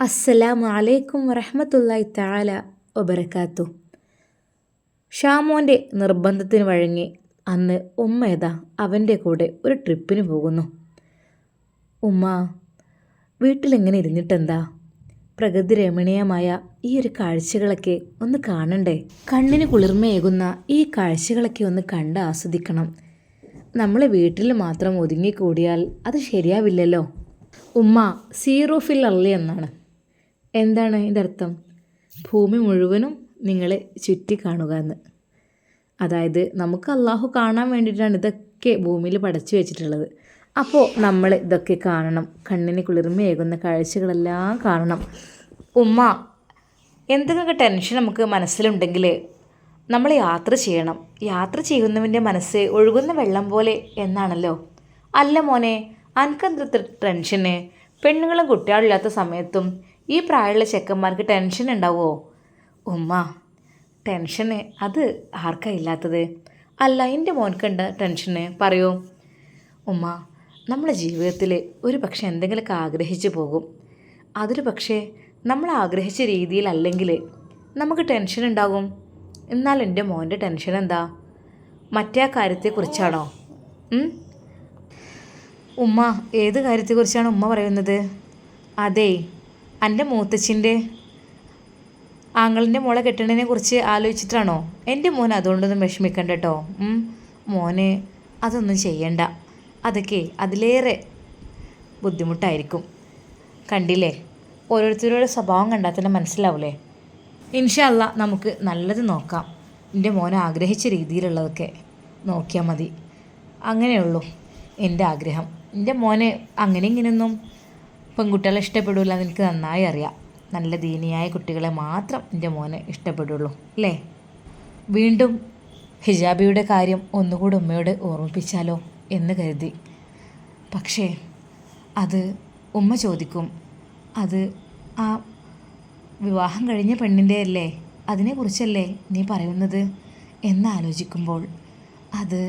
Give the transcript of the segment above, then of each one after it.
അസ്സലാമു അലൈക്കും വറഹമത്തല്ലായി താല ഒബരക്കാത്തു ഷാമോന്റെ നിർബന്ധത്തിന് വഴങ്ങി അന്ന് ഉമ്മ ഏതാ അവന്റെ കൂടെ ഒരു ട്രിപ്പിന് പോകുന്നു. ഉമ്മ വീട്ടിലെങ്ങനെ ഇരുന്നിട്ടെന്താ? പ്രകൃതി രമണീയമായ ഈ ഒരു കാഴ്ചകളൊക്കെ ഒന്ന് കാണണ്ടേ? കണ്ണിന് കുളിർമയേകുന്ന ഈ കാഴ്ചകളൊക്കെ ഒന്ന് കണ്ട് ആസ്വദിക്കണം. നമ്മൾ വീട്ടിൽ മാത്രം ഒതുങ്ങിക്കൂടിയാൽ അത് ശരിയാവില്ലല്ലോ? ഉമ്മ സീറോ ഫിൽ അള്ളി എന്നാണ്. എന്താണ് ഇതിന്റെ അർത്ഥം? ഭൂമി മുഴുവനും നിങ്ങളെ ചുറ്റി കാണുക എന്ന്. അതായത് നമുക്ക് അള്ളാഹു കാണാൻ വേണ്ടിയിട്ടാണ് ഇതൊക്കെ ഭൂമിയിൽ പടച്ചു വെച്ചിട്ടുള്ളത്. അപ്പോൾ നമ്മൾ ഇതൊക്കെ കാണണം. കണ്ണിന് കുളിർമയേകുന്ന കാഴ്ചകളെല്ലാം കാണണം. ഉമ്മ എന്തെങ്കിലുമൊക്കെ ടെൻഷൻ നമുക്ക് മനസ്സിലുണ്ടെങ്കിൽ നമ്മൾ യാത്ര ചെയ്യണം. യാത്ര ചെയ്യുന്നവന്റെ മനസ്സ് ഒഴുകുന്ന വെള്ളം പോലെ എന്നാണല്ലോ. അല്ല മോനെ അനക്കെന്ത ടെൻഷന്? പെണ്ണുങ്ങളും കുട്ടികളില്ലാത്ത സമയത്തും ഈ പ്രായമുള്ള ചെക്കന്മാർക്ക് ടെൻഷൻ ഉണ്ടാവുമോ ഉമ്മ ടെൻഷന് അത് ആർക്കാ ഇല്ലാത്തത്? അല്ല എന്റെ മോൻക്കുണ്ട് ടെൻഷന് പറയൂ. ഉമ്മ നമ്മുടെ ജീവിതത്തിൽ ഒരു പക്ഷെ എന്തെങ്കിലുമൊക്കെ ആഗ്രഹിച്ചു പോകും. അതൊരു പക്ഷേ നമ്മൾ ആഗ്രഹിച്ച രീതിയിലല്ലെങ്കിൽ നമുക്ക് ടെൻഷൻ ഉണ്ടാകും. എന്നാൽ എന്റെ മോന്റെ ടെൻഷൻ എന്താ? മറ്റേ കാര്യത്തെക്കുറിച്ചാണോ? ഉമ്മ ഏത് കാര്യത്തെക്കുറിച്ചാണ് ഉമ്മ പറയുന്നത്? അതെ എന്റെ മൂത്തച്ഛന്റെ ആങ്ങളിന്റെ മോളെ കെട്ടണതിനെ കുറിച്ച് ആലോചിച്ചിട്ടാണോ? എന്റെ മോൻ അതുകൊണ്ടൊന്നും വിഷമിക്കണ്ട കേട്ടോ. മോന് അതൊന്നും ചെയ്യണ്ട. അതൊക്കെ അതിലേറെ ബുദ്ധിമുട്ടായിരിക്കും. കണ്ടില്ലേ? ഓരോരുത്തരുടെ സ്വഭാവം കണ്ടാൽ തന്നെ മനസ്സിലാവില്ലേ ഇൻഷല്ല നമുക്ക് നല്ലത് നോക്കാം. എന്റെ മോൻ ആഗ്രഹിച്ച രീതിയിലുള്ളതൊക്കെ നോക്കിയാൽ മതി. അങ്ങനെയുള്ളൂ എന്റെ ആഗ്രഹം. എന്റെ മോനെ അങ്ങനെ ഇങ്ങനെയൊന്നും പെൺകുട്ടികളെ ഇഷ്ടപ്പെടില്ല എനിക്ക് നന്നായി അറിയാം. നല്ല ദീനിയായ കുട്ടികളെ മാത്രം എന്റെ മോനെ ഇഷ്ടപ്പെടുള്ളൂ അല്ലേ? വീണ്ടും ഹിജാബിയുടെ കാര്യം ഒന്നുകൂടി ഉമ്മയോട് ഓർമ്മിപ്പിച്ചാലോ എന്ന് കരുതി. പക്ഷേ അത് ഉമ്മ ചോദിക്കും അത് ആ വിവാഹം കഴിഞ്ഞ പെണ്ണിന്റെ അല്ലേ? അതിനെക്കുറിച്ചല്ലേ നീ പറയുന്നത്? എന്നാലോചിക്കുമ്പോൾ അത്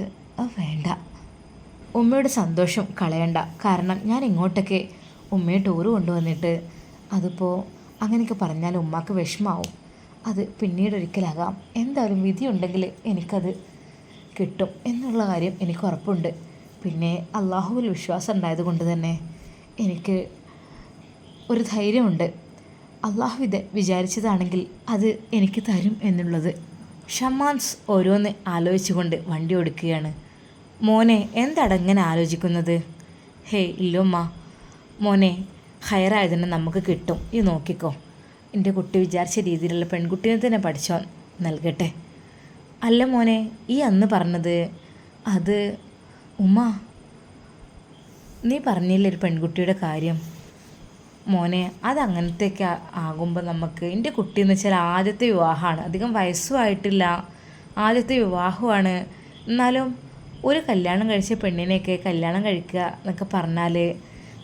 വേണ്ട. ഉമ്മയുടെ സന്തോഷം കളയണ്ട. കാരണം ഞാൻ ഇങ്ങോട്ടൊക്കെ ഉമ്മയെ ടൂറ് കൊണ്ടുവന്നിട്ട് അതിപ്പോൾ അങ്ങനെയൊക്കെ പറഞ്ഞാൽ ഉമ്മാക്ക് വിഷമാവും. അത് പിന്നീട് ഒരിക്കലാകാം എന്തായാലും വിധിയുണ്ടെങ്കിൽ എനിക്കത് കിട്ടും എന്നുള്ള കാര്യം എനിക്ക് ഉറപ്പുണ്ട്. പിന്നെ അള്ളാഹുവിൽ വിശ്വാസം ഉണ്ടായത് കൊണ്ട് തന്നെ എനിക്ക് ഒരു ധൈര്യമുണ്ട്. അള്ളാഹു ഇത് വിചാരിച്ചതാണെങ്കിൽ അത് എനിക്ക് തരും എന്നുള്ളത്. ഷമാൻസ് ഓരോന്ന് ആലോചിച്ചുകൊണ്ട് വണ്ടി ഓടിക്കുകയാണ്. മോനെ എന്തടങ്ങനെ ആലോചിക്കുന്നത്? ഹേയ് ഇല്ലുമ്മ മോനെ ഹയറായതിനെ നമുക്ക് കിട്ടും. ഈ നോക്കിക്കോ. എന്റെ കുട്ടി വിചാരിച്ച രീതിയിലുള്ള പെൺകുട്ടിയെ തന്നെ പഠിച്ചോ നൽകട്ടെ. അല്ല മോനെ ഈ അന്ന് പറഞ്ഞത് അത് ഉമ്മ നീ പറഞ്ഞില്ലേ ഒരു പെൺകുട്ടിയുടെ കാര്യം? മോനെ അത് അങ്ങനത്തെയൊക്കെ ആകുമ്പോൾ നമുക്ക് എന്റെ കുട്ടി എന്ന് വെച്ചാൽ ആദ്യത്തെ വിവാഹമാണ്. അധികം വയസ്സും ആയിട്ടില്ല ആദ്യത്തെ വിവാഹമാണ്. എന്നാലും ഒരു കല്യാണം കഴിച്ച പെണ്ണിനെയൊക്കെ കല്യാണം കഴിക്കുക എന്നൊക്കെ പറഞ്ഞാൽ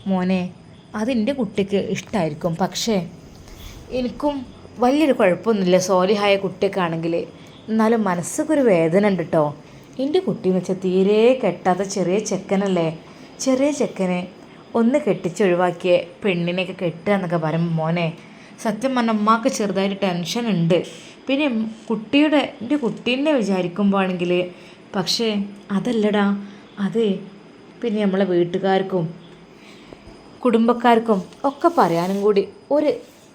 മോനെ അതെന്റെ കുട്ടിക്ക് ഇഷ്ടമായിരിക്കും പക്ഷേ എനിക്കും വലിയൊരു കുഴപ്പമൊന്നുമില്ല. സോലിഹായ കുട്ടിയൊക്കെ എന്നാലും മനസ്സൊക്കെ വേദന ഉണ്ട് കേട്ടോ എന്റെ കുട്ടി എന്ന് വെച്ചാൽ തീരെ കെട്ടാത്ത ചെറിയ ചെക്കനല്ലേ? ചെറിയ ചെക്കനെ ഒന്ന് കെട്ടിച്ചൊഴിവാക്കിയ പെണ്ണിനെയൊക്കെ കെട്ടുക എന്നൊക്കെ പറയുമ്പോൾ മോനെ സത്യം പറഞ്ഞ അമ്മയ്ക്ക് ചെറുതായിട്ട് ടെൻഷൻ ഉണ്ട്. പിന്നെ കുട്ടിയുടെ എന്റെ കുട്ടീനെ വിചാരിക്കുമ്പോഴാണെങ്കിൽ പക്ഷേ അതല്ലടാ. അതെ പിന്നെ നമ്മളെ വീട്ടുകാർക്കും കുടുംബക്കാർക്കും ഒക്കെ പറയാനും കൂടി ഒരു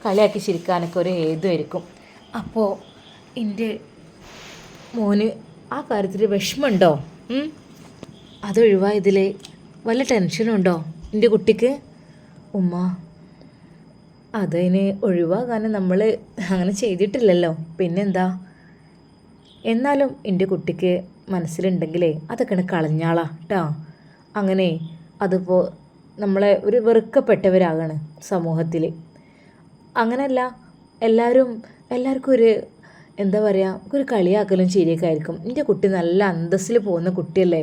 കളിയാക്കി ചിരിക്കാനൊക്കെ ഒരു ഹേതുമായിരിക്കും അപ്പോൾ എന്റെ മോന് ആ കാര്യത്തിൽ വിഷമമുണ്ടോ? അതൊഴിവാ അതൊഴിവായതിൽ വല്ല ടെൻഷനുണ്ടോ എന്റെ കുട്ടിക്ക്? ഉമ്മ അതിന് ഒഴിവാകാൻ നമ്മൾ അങ്ങനെ ചെയ്തിട്ടില്ലല്ലോ. പിന്നെന്താ? എന്നാലും എന്റെ കുട്ടിക്ക് മനസ്സിലുണ്ടെങ്കിലേ അതൊക്കെയാണ് കളഞ്ഞാളാ കേട്ടോ അങ്ങനെ അതിപ്പോൾ നമ്മളെ ഒരു വെറുക്കപ്പെട്ടവരാകാണ് സമൂഹത്തിൽ അങ്ങനെയല്ല എല്ലാവരും എല്ലാവർക്കും ഒരു എന്താ പറയുക ഒരു കളിയാക്കലും ശരിയൊക്കെ ആയിരിക്കും. എന്റെ കുട്ടി നല്ല അന്തസ്സിൽ പോകുന്ന കുട്ടിയല്ലേ?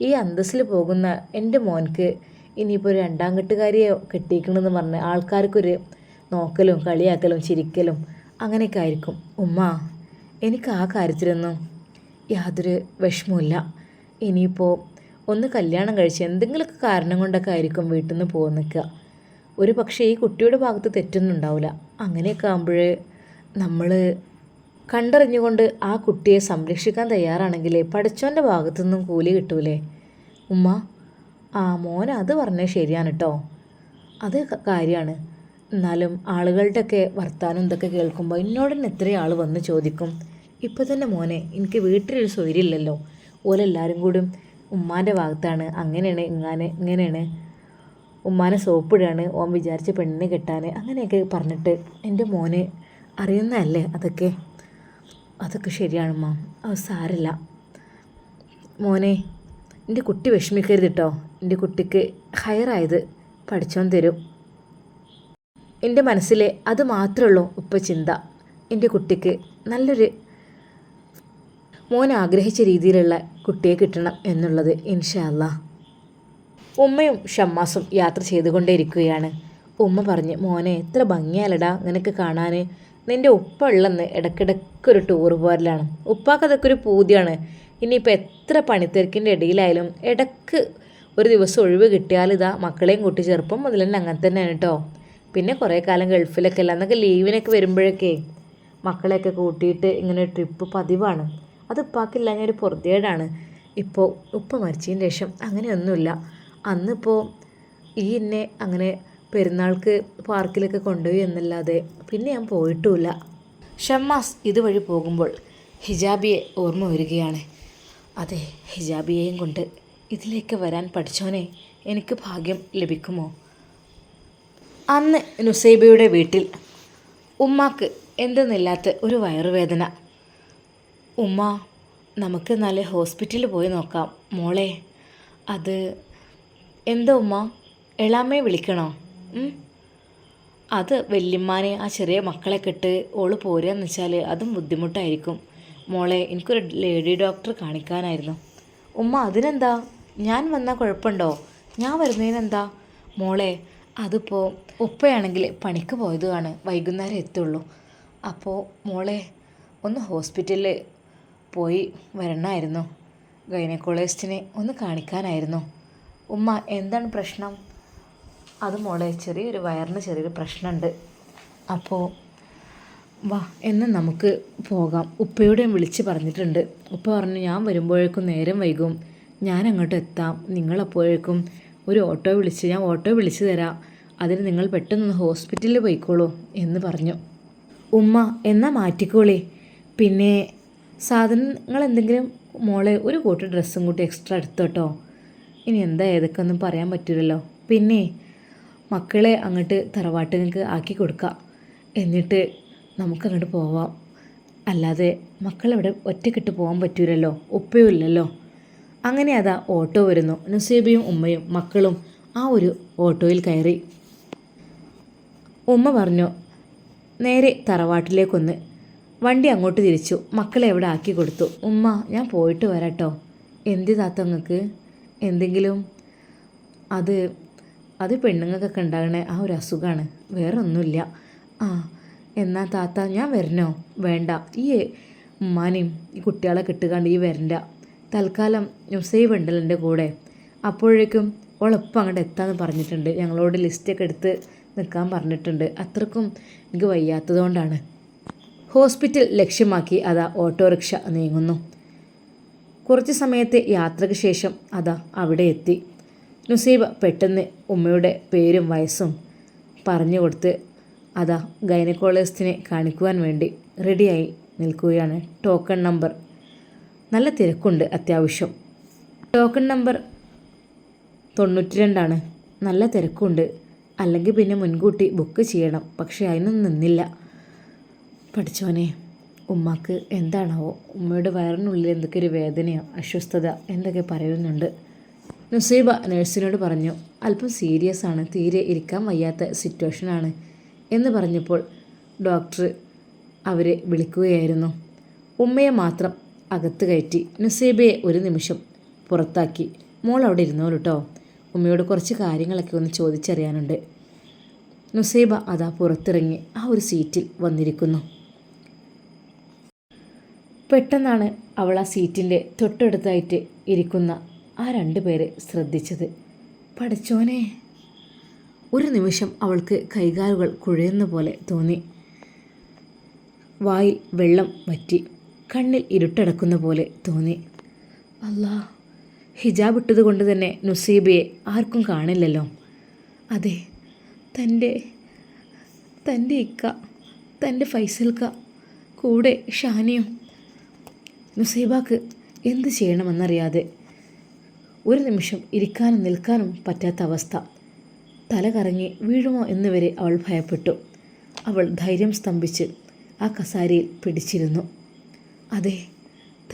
ഈ അന്തസ്സിൽ പോകുന്ന എന്റെ മോൻക്ക് ഇനിയിപ്പോൾ ഒരു രണ്ടാം കെട്ടുകാരിയെ കെട്ടിക്കണമെന്ന് പറഞ്ഞ് ആൾക്കാർക്കൊരു നോക്കലും കളിയാക്കലും ചിരിക്കലും അങ്ങനെയൊക്കെ ആയിരിക്കും. ഉമ്മ എനിക്ക് ആ കാര്യത്തിലൊന്നും യാതൊരു വിഷമമില്ല ഇനിയിപ്പോൾ ഒന്ന് കല്യാണം കഴിച്ച് എന്തെങ്കിലുമൊക്കെ കാരണം കൊണ്ടൊക്കെ ആയിരിക്കും വീട്ടിൽ നിന്ന് പോകാൻ നിൽക്കുക. ഒരു പക്ഷേ ഈ കുട്ടിയുടെ ഭാഗത്ത് തെറ്റൊന്നും ഉണ്ടാവില്ല അങ്ങനെയൊക്കെ ആകുമ്പോൾ നമ്മൾ കണ്ടറിഞ്ഞുകൊണ്ട് ആ കുട്ടിയെ സംരക്ഷിക്കാൻ തയ്യാറാണെങ്കിൽ പഠിച്ചവന്റെ ഭാഗത്തുനിന്നും കൂലി കിട്ടൂലേ? ഉമ്മ ആ മോൻ അത് പറഞ്ഞത് ശരിയാണ് കേട്ടോ അത് കാര്യമാണ്. എന്നാലും ആളുകളുടെയൊക്കെ വർത്താനം ഇതൊക്കെ കേൾക്കുമ്പോൾ എന്നോട് തന്നെ എത്ര ആൾ വന്ന് ചോദിക്കും ഇപ്പോൾ തന്നെ മോനെ എനിക്ക് വീട്ടിലൊരു സ്വൈര്യമില്ലല്ലോ. ഓലെല്ലാവരും കൂടി ഉമ്മാന്റെ ഭാഗത്താണ്. അങ്ങനെയാണ് ഇങ്ങനെ ഇങ്ങനെയാണ്. ഉമ്മാനെ സോപ്പിടുകയാണ് ഓൻ വിചാരിച്ച പെണ്ണിനെ കിട്ടാൻ അങ്ങനെയൊക്കെ പറഞ്ഞിട്ട് എന്റെ മോന് അറിയുന്നതല്ലേ അതൊക്കെ? അതൊക്കെ ശരിയാണ് മാം അത് സാരല്ല. മോനെ എന്റെ കുട്ടി വിഷമിക്കരുത് കേട്ടോ എന്റെ കുട്ടിക്ക് ഹയറായത് പഠിച്ചോൻ തരും. എന്റെ മനസ്സിലെ അത് മാത്രമേ ഉള്ളൂ ഇപ്പം ചിന്ത. എന്റെ കുട്ടിക്ക് നല്ലൊരു മോൻ ആഗ്രഹിച്ച രീതിയിലുള്ള കുട്ടിയെ കിട്ടണം എന്നുള്ളത് ഇൻഷാല്ല ഉമ്മയും ഷമ്മാസും യാത്ര ചെയ്തുകൊണ്ടേയിരിക്കുകയാണ്. ഉമ്മ പറഞ്ഞ് മോനെ എത്ര ഭംഗിയാലടാ നിനക്ക് കാണാൻ നിന്റെ ഉപ്പ ഉള്ളെന്ന് ഇടയ്ക്കിടയ്ക്കൊരു ടൂർ പോരലാണ്. ഉപ്പാക്ക് അതൊക്കെ ഒരു പൂതിയാണ്. ഇനിയിപ്പോൾ എത്ര പണിത്തിരക്കിന്റെ ഇടയിലായാലും ഇടയ്ക്ക് ഒരു ദിവസം ഒഴിവ് കിട്ടിയാൽ ഇതാ മക്കളെയും കൂട്ടി ചെറുപ്പം മുതൽ തന്നെ അങ്ങനെ തന്നെയാണ് കേട്ടോ പിന്നെ കുറേ കാലം ഗൾഫിലൊക്കെ അല്ല എന്നൊക്കെ ലീവിനൊക്കെ വരുമ്പോഴൊക്കെ മക്കളെയൊക്കെ കൂട്ടിയിട്ട് ഇങ്ങനെ ട്രിപ്പ് പതിവാണ്. അത് ഉപ്പാക്കില്ല ഞാനൊരു പൊറുതേടാണ് ഇപ്പോൾ ഉപ്പ മരിച്ചതിന് ശേഷം അങ്ങനെയൊന്നുമില്ല. അന്നിപ്പോൾ ഈ എന്നെ അങ്ങനെ പെരുന്നാൾക്ക് പാർക്കിലൊക്കെ കൊണ്ടുപോയി എന്നല്ലാതെ പിന്നെ ഞാൻ പോയിട്ടുമില്ല. ഷമ്മാസ് ഇതുവഴി പോകുമ്പോൾ ഹിജാബിയെ ഓർമ്മ വരികയാണ്. അതെ ഹിജാബിയെയും കൊണ്ട് ഇതിലേക്ക് വരാൻ പഠിച്ചോനെ എനിക്ക് ഭാഗ്യം ലഭിക്കുമോ? അന്ന് നുസൈബയുടെ വീട്ടിൽ ഉമ്മാക്ക് എന്തെന്നില്ലാത്ത ഒരു വയറുവേദന ഉമ്മ നമുക്ക് നാളെ ഹോസ്പിറ്റലിൽ പോയി നോക്കാം. മോളെ അത് എന്താ ഉമ്മ? എളാമ്മയെ വിളിക്കണോ? അത് വല്യമ്മാനെ ആ ചെറിയ മക്കളെ കെട്ട് ഓൾ പോരുകയെന്ന് വെച്ചാൽ അതും ബുദ്ധിമുട്ടായിരിക്കും. മോളെ എനിക്കൊരു ലേഡി ഡോക്ടർ കാണിക്കാനായിരുന്നു. ഉമ്മ അതിനെന്താ? ഞാൻ വന്നാൽ കുഴപ്പമുണ്ടോ? ഞാൻ വരുന്നതിനെന്താ? മോളെ അതിപ്പോൾ ഉപ്പയാണെങ്കിൽ പണിക്ക് പോയതുമാണ് വൈകുന്നേരം എത്തുള്ളൂ. അപ്പോൾ മോളെ ഒന്ന് ഹോസ്പിറ്റലിൽ പോയി വരണമായിരുന്നു ഗൈനക്കോളജിസ്റ്റിനെ ഒന്ന് കാണിക്കാനായിരുന്നു. ഉമ്മ എന്താണ് പ്രശ്നം? അത് മോളെ ചെറിയൊരു വയറിന് ചെറിയൊരു പ്രശ്നമുണ്ട്. അപ്പോൾ വാ എന്ന് നമുക്ക് പോകാം. ഉപ്പയോടെയും വിളിച്ച് പറഞ്ഞിട്ടുണ്ട്. ഉപ്പ പറഞ്ഞു ഞാൻ വരുമ്പോഴേക്കും നേരം വൈകും. ഞാൻ അങ്ങോട്ട് എത്താം. നിങ്ങളപ്പോഴേക്കും ഒരു ഓട്ടോ വിളിച്ച് ഞാൻ ഓട്ടോ വിളിച്ച് തരാം. അതിന് നിങ്ങൾ പെട്ടെന്ന് ഹോസ്പിറ്റലിൽ പോയിക്കോളൂ എന്ന് പറഞ്ഞു. ഉമ്മ എന്നാ മാറ്റിക്കോളേ. പിന്നെ സാധനങ്ങൾ എന്തെങ്കിലും മോളെ ഒരു കൂട്ട് ഡ്രസ്സും കൂട്ടി എക്സ്ട്രാ എടുത്തോട്ടോ. ഇനി എന്താ ഏതൊക്കെ ഒന്നും പറയാൻ പറ്റില്ലല്ലോ. പിന്നെ മക്കളെ അങ്ങോട്ട് തറവാട്ടുകൾക്ക് ആക്കി കൊടുക്കാം. എന്നിട്ട് നമുക്കങ്ങോട്ട് പോവാം. അല്ലാതെ മക്കളവിടെ ഒറ്റക്കിട്ട് പോകാൻ പറ്റൂലല്ലോ. ഉപ്പയും ഇല്ലല്ലോ. അങ്ങനെ അതാ ഓട്ടോ വരുന്നു. നസീബയും ഉമ്മയും മക്കളും ആ ഒരു ഓട്ടോയിൽ കയറി. ഉമ്മ പറഞ്ഞു നേരെ തറവാട്ടിലേക്കൊന്ന് വണ്ടി അങ്ങോട്ട് തിരിച്ചു. മക്കളെ എവിടെ ആക്കി കൊടുത്തു. ഉമ്മ ഞാൻ പോയിട്ട് വരാട്ടോ. എന്ത് താത്ത നിങ്ങൾക്ക് എന്തെങ്കിലും? അത് അത് പെണ്ണുങ്ങൾക്കൊക്കെ ഉണ്ടാകണ ആ ഒരു അസുഖമാണ് വേറൊന്നുമില്ല. ആ എന്നാ താത്ത ഞാൻ വരണോ? വേണ്ട. ഈ ഉമ്മാനെയും ഈ കുട്ടികളെ കിട്ടുകാണ്ട് ഈ വരണ്ട. തൽക്കാലം നുസൈബ് ഉണ്ടല്ലോ എന്റെ കൂടെ. അപ്പോഴേക്കും ഓളൊപ്പം അങ്ങോട്ട് എത്താമെന്ന് പറഞ്ഞിട്ടുണ്ട്. ഞങ്ങളോട് ലിസ്റ്റൊക്കെ എടുത്ത് നിൽക്കാൻ പറഞ്ഞിട്ടുണ്ട്. അത്രക്കും എനിക്ക് വയ്യാത്തതുകൊണ്ടാണ്. ഹോസ്പിറ്റൽ ലക്ഷ്യമാക്കി അതാ ഓട്ടോറിക്ഷ നീങ്ങുന്നു. കുറച്ച് സമയത്തെ യാത്രയ്ക്ക് ശേഷം അതാ അവിടെ എത്തി. നുസീബ പെട്ടെന്ന് ഉമ്മയുടെ പേരും വയസ്സും പറഞ്ഞു കൊടുത്ത് അതാ ഗൈനക്കോളജിസ്റ്റിനെ കാണിക്കുവാൻ വേണ്ടി റെഡിയായി നിൽക്കുകയാണ്. Token number. നല്ല തിരക്കുണ്ട് അത്യാവശ്യം. ടോക്കൺ നമ്പർ തൊണ്ണൂറ്റി രണ്ടാണ് നല്ല തിരക്കുണ്ട്. അല്ലെങ്കിൽ പിന്നെ മുൻകൂട്ടി ബുക്ക് ചെയ്യണം. പക്ഷേ അതിനൊന്നും നിന്നില്ല. പഠിച്ചോനെ ഉമ്മാക്ക് എന്താണാവോ? ഉമ്മയുടെ വയറിനുള്ളിൽ എന്തൊക്കെ ഒരു വേദനയോ അസ്വസ്ഥത എന്തൊക്കെ പറയുന്നുണ്ട്. നുസൈബ നഴ്സിനോട് പറഞ്ഞു അല്പം സീരിയസ് ആണ് തീരെ ഇരിക്കാൻ വയ്യാത്ത സിറ്റുവേഷനാണ് എന്ന് പറഞ്ഞപ്പോൾ ഡോക്ടർ അവരെ വിളിക്കുകയായിരുന്നു. ഉമ്മയെ മാത്രം അകത്ത് കയറ്റി നുസൈബയെ ഒരു നിമിഷം പുറത്താക്കി മോൾ അവിടെ ഇരുന്നോളൂ കേട്ടോ ഉമ്മയോട് കുറച്ച് കാര്യങ്ങളൊക്കെ ഒന്ന് ചോദിച്ചറിയാനുണ്ട്. നുസൈബ അതാ പുറത്തിറങ്ങി ആ ഒരു സീറ്റിൽ വന്നിരിക്കുന്നു. പെട്ടെന്നാണ് അവൾ ആ സീറ്റിന്റെ തൊട്ടടുത്തായിട്ട് ഇരിക്കുന്ന ആ രണ്ട് പേരെ ശ്രദ്ധിച്ചത്. പഠിച്ചോനെ. ഒരു നിമിഷം അവൾക്ക് കൈകാലുകൾ കുഴയുന്ന പോലെ തോന്നി. വായിൽ വെള്ളം വറ്റി കണ്ണിൽ ഇരുട്ടടക്കുന്ന പോലെ തോന്നി. അല്ലാ ഹിജാബ് ഇട്ടത് കൊണ്ട് തന്നെ നുസീബയെ ആർക്കും കാണില്ലല്ലോ. അതെ തന്റെ തന്റെ ഇക്ക തന്റെ ഫൈസൽക്ക കൂടെ ഷാനിയും നുസൈബാക്ക് എന്ത് ചെയ്യണമെന്നറിയാതെ ഒരു നിമിഷം ഇരിക്കാനും നിൽക്കാനും പറ്റാത്ത അവസ്ഥ. തല കറങ്ങി വീഴുമോ എന്നുവരെ അവൾ ഭയപ്പെട്ടു. അവൾ ധൈര്യം സ്തംഭിച്ച് ആ കസാരയിൽ പിടിച്ചിരുന്നു. അതെ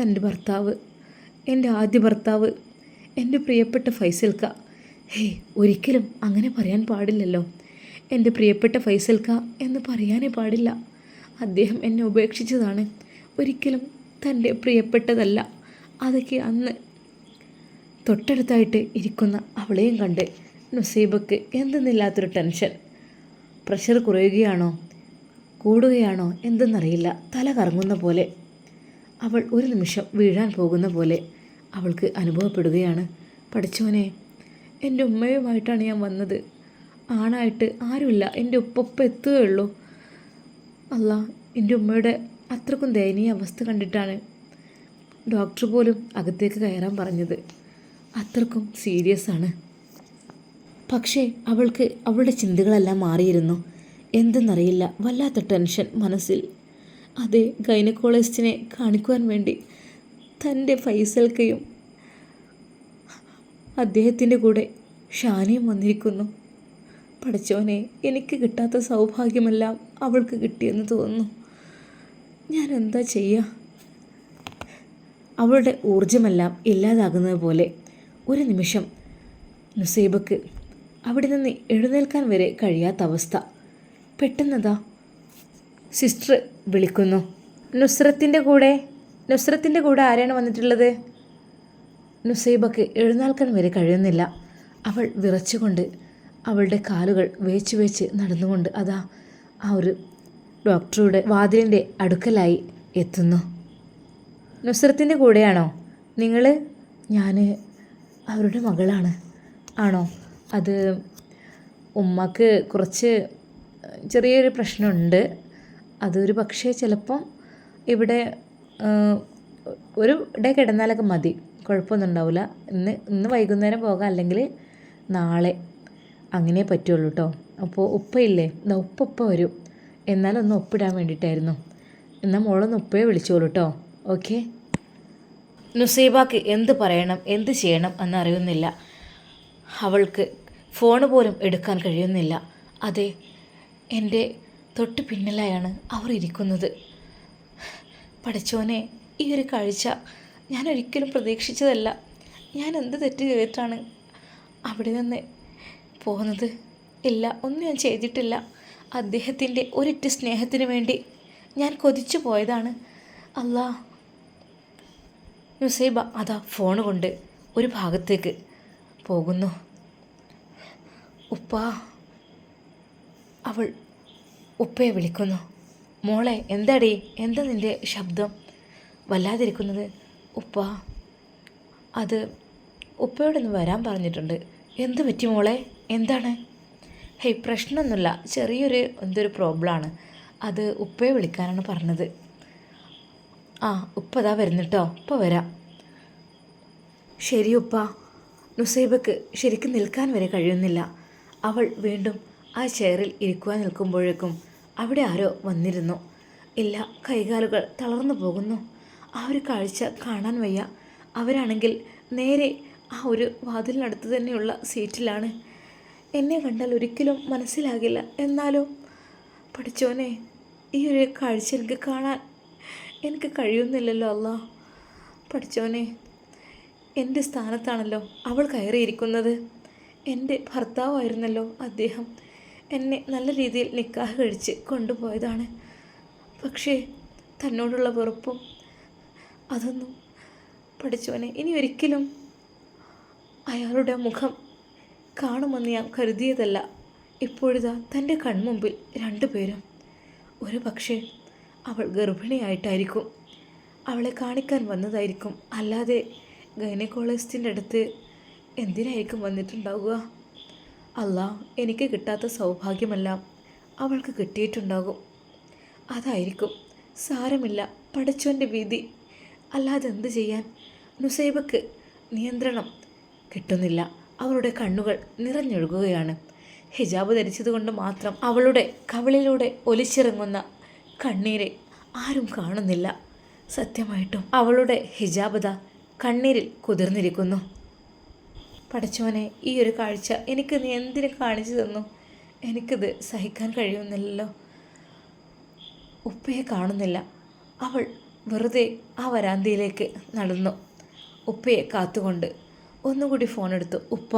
തന്റെ ഭർത്താവ് എന്റെ ആദ്യ ഭർത്താവ് എന്റെ പ്രിയപ്പെട്ട ഫൈസൽക്ക. ഹേ ഒരിക്കലും അങ്ങനെ പറയാൻ പാടില്ലല്ലോ. എന്റെ പ്രിയപ്പെട്ട ഫൈസൽക്ക എന്ന് പറയാനേ പാടില്ല. അദ്ദേഹം എന്നെ ഉപേക്ഷിച്ചതാണ്. ഒരിക്കലും തന്റെ പ്രിയപ്പെട്ടതല്ല. അതൊക്കെ അന്ന് തൊട്ടടുത്തായിട്ട് ഇരിക്കുന്ന അവളെയും കണ്ട് നുസൈബക്ക് എന്തെന്നില്ലാത്തൊരു ടെൻഷൻ. പ്രഷർ കുറയുകയാണോ? കൂടുകയാണോ? എന്തെന്നറിയില്ല. തല കറങ്ങുന്ന പോലെ. അവൾ ഒരു നിമിഷം വീഴാൻ പോകുന്ന പോലെ അവൾക്ക് അനുഭവപ്പെടുകയാണ്. പഠിച്ചോനെ എന്റെ ഉമ്മയുമായിട്ടാണ് ഞാൻ വന്നത്. ആണായിട്ട് ആരുമില്ല. എന്റെ ഉപ്പൊപ്പം എത്തുകയുള്ളൂ. അല്ല എന്റെ ഉമ്മയുടെ അത്രക്കും ദയനീയ അവസ്ഥ കണ്ടിട്ടാണ് ഡോക്ടർ പോലും അകത്തേക്ക് കയറാൻ പറഞ്ഞത്. അത്രക്കും സീരിയസ് ആണ്. പക്ഷേ അവൾക്ക് അവളുടെ ചിന്തകളെല്ലാം മാറിയിരുന്നു. എന്തെന്നറിയില്ല വല്ലാത്ത ടെൻഷൻ മനസ്സിൽ. അതെ ഗൈനക്കോളജിസ്റ്റിനെ കാണിക്കുവാൻ വേണ്ടി തന്റെ ഫൈസൽക്കയും അദ്ദേഹത്തിന്റെ കൂടെ ഷാനിയും വന്നിരിക്കുന്നു. പഠിച്ചവനെ എനിക്ക് കിട്ടാത്ത സൗഭാഗ്യമെല്ലാം അവൾക്ക് കിട്ടിയെന്ന് തോന്നുന്നു. ഞാൻ എന്താ ചെയ്യുക അവളുടെ ഊർജമെല്ലാം ഇല്ലാതാകുന്നത് പോലെ ഒരു നിമിഷം നുസൈബക്ക് അവിടെ നിന്ന് എഴുന്നേൽക്കാൻ വരെ കഴിയാത്ത അവസ്ഥ. പെട്ടെന്നതാ സിസ്റ്റർ വിളിക്കുന്നു. നുസ്രത്തിന്റെ കൂടെ? നുസ്രത്തിന്റെ കൂടെ ആരാണ് വന്നിട്ടുള്ളത്? നുസൈബക്ക് എഴുന്നേൽക്കാൻ വരെ കഴിയുന്നില്ല. അവൾ വിറച്ചുകൊണ്ട് അവളുടെ കാലുകൾ വേച്ച് വേച്ച് നടന്നുകൊണ്ട് അതാ ആ ഒരു ഡോക്ടറുടെ വാതിലിന്റെ അടുക്കലായി എത്തുന്നു. നുസ്രത്തിന്റെ കൂടെയാണോ? നിങ്ങൾ ഞാൻ അവരുടെ മകളാണ്. ആണോ? അത് ഉമ്മക്ക് കുറച്ച് ചെറിയൊരു പ്രശ്നമുണ്ട്. അതൊരു പക്ഷേ ചിലപ്പം ഇവിടെ ഒരു ഡേ കിടന്നാലൊക്കെ മതി. കുഴപ്പമൊന്നും ഉണ്ടാവില്ല ഇന്ന് ഇന്ന് വൈകുന്നേരം പോകാം. അല്ലെങ്കിൽ നാളെ. അങ്ങനെ പറ്റുള്ളൂ കേട്ടോ അപ്പോൾ ഉപ്പയില്ലേ? എന്നാ ഉപ്പ ഉപ്പ വരും. എന്നാലൊന്ന് ഒപ്പിടാൻ വേണ്ടിയിട്ടായിരുന്നു. എന്നാൽ മോളൊന്ന് ഉപ്പയെ വിളിച്ചോളൂ കേട്ടോ ഓക്കെ? നുസൈബാക്ക് എന്ത് പറയണം എന്ത് ചെയ്യണം എന്നറിയുന്നില്ല. അവൾക്ക് ഫോൺ പോലും എടുക്കാൻ കഴിയുന്നില്ല. അതെ എന്റെ തൊട്ട് പിന്നിലായാണ് അവർ ഇരിക്കുന്നത്. പഠിച്ചോനെ ഈ ഒരു കാഴ്ച ഞാൻ ഒരിക്കലും പ്രതീക്ഷിച്ചതല്ല. ഞാൻ എന്ത് തെറ്റ് ചെയ്തിട്ടാണ് അവിടെ നിന്ന് പോകുന്നത്? ഇല്ല ഒന്നും ഞാൻ ചെയ്തിട്ടില്ല. അദ്ദേഹത്തിന്റെ ഒരിറ്റ് സ്നേഹത്തിന് വേണ്ടി ഞാൻ കൊതിച്ചു പോയതാണ്. അല്ലാ നുസൈബ അതാ ഫോൺ കൊണ്ട് ഒരു ഭാഗത്തേക്ക് പോകുന്നു. ഉപ്പ അവൾ ഉപ്പയെ വിളിക്കുന്നു. മോളെ എന്താടി? എന്താ നിന്റെ ശബ്ദം? വല്ലാതിരിക്കുന്നത്? ഉപ്പ അത് ഉപ്പയോടൊന്ന് വരാൻ പറഞ്ഞിട്ടുണ്ട്. എന്ത് പറ്റി മോളെ? എന്താണ്? ഹേയ് പ്രശ്നമൊന്നുമില്ല. ചെറിയൊരു എന്തൊരു പ്രോബ്ലമാണ്. അത് ഉപ്പയെ വിളിക്കാനാണ് പറഞ്ഞത്. ആ ഉപ്പ അതാ വരുന്നിട്ടോ. ഉപ്പ വരാം. ശരി ഉപ്പ. നുസൈബക്ക് ശരിക്കും നിൽക്കാൻ വരെ കഴിയുന്നില്ല. അവൾ വീണ്ടും ആ ചെയറിൽ ഇരിക്കുവാൻ നിൽക്കുമ്പോഴേക്കും അവിടെ ആരോ വന്നിരുന്നു. ഇല്ല കൈകാലുകൾ തളർന്നു പോകുന്നു. ആ ഒരു കാഴ്ച കാണാൻ വയ്യ. അവരാണെങ്കിൽ നേരെ ആ ഒരു വാതിലിനടുത്ത് തന്നെയുള്ള സീറ്റിലാണ്. എന്നെ കണ്ടാൽ ഒരിക്കലും മനസ്സിലാകില്ല. എന്നാലോ? പഠിച്ചോനെ ഈ ഒരു കാഴ്ച എനിക്ക് കാണാൻ എനിക്ക് കഴിയുന്നില്ലല്ലോ അല്ല. പഠിച്ചോനെ എന്റെ സ്ഥാനത്താണല്ലോ അവൾ കയറിയിരിക്കുന്നത്. എന്റെ ഭർത്താവായിരുന്നല്ലോ അദ്ദേഹം എന്നെ നല്ല രീതിയിൽ നിക്കാഹ് കഴിച്ച് കൊണ്ടുപോയതാണ്. പക്ഷേ തന്നോടുള്ള വെറുപ്പും അതൊന്നും പഠിച്ചവനെ ഇനി ഒരിക്കലും അയാളുടെ മുഖം കാണുമെന്ന് ഞാൻ കരുതിയതല്ല. ഇപ്പോഴിതാ തന്റെ കൺമുമ്പിൽ രണ്ടുപേരും ഒരു പക്ഷേ അവൾ ഗർഭിണിയായിട്ടായിരിക്കും. അവളെ കാണിക്കാൻ വന്നതായിരിക്കും. അല്ലാതെ ഗൈനക്കോളജിസ്റ്റിന്റെ അടുത്ത് എന്തിനായിരിക്കും വന്നിട്ടുണ്ടാവുക? അല്ല എനിക്ക് കിട്ടാത്ത സൗഭാഗ്യമെല്ലാം അവൾക്ക് കിട്ടിയിട്ടുണ്ടാകും. അതായിരിക്കും സാരമില്ല. പഠിച്ചോന്റെ വിധി അല്ലാതെ എന്ത് ചെയ്യാൻ? നുസൈബക്ക് നിയന്ത്രണം കിട്ടുന്നില്ല. അവളുടെ കണ്ണുകൾ നിറഞ്ഞൊഴുകുകയാണ്. ഹിജാബ് ധരിച്ചതുകൊണ്ട് മാത്രം അവളുടെ കവിളിലൂടെ ഒലിച്ചിറങ്ങുന്ന കണ്ണീരെ ആരും കാണുന്നില്ല. സത്യമായിട്ടും അവളുടെ ഹിജാബത കണ്ണീരിൽ കുതിർന്നിരിക്കുന്നു. പഠിച്ചവനെ ഈ ഒരു കാഴ്ച എനിക്ക് നീ എന്തിനു കാണിച്ചു തന്നു? എനിക്കിത് സഹിക്കാൻ കഴിയുന്നില്ലല്ലോ. ഉപ്പയെ കാണുന്നില്ല. അവൾ വെറുതെ ആ വരാന്തയിലേക്ക് നടന്നു. ഉപ്പയെ കാത്തുകൊണ്ട് ഒന്നുകൂടി ഫോൺ എടുത്തു. ഉപ്പ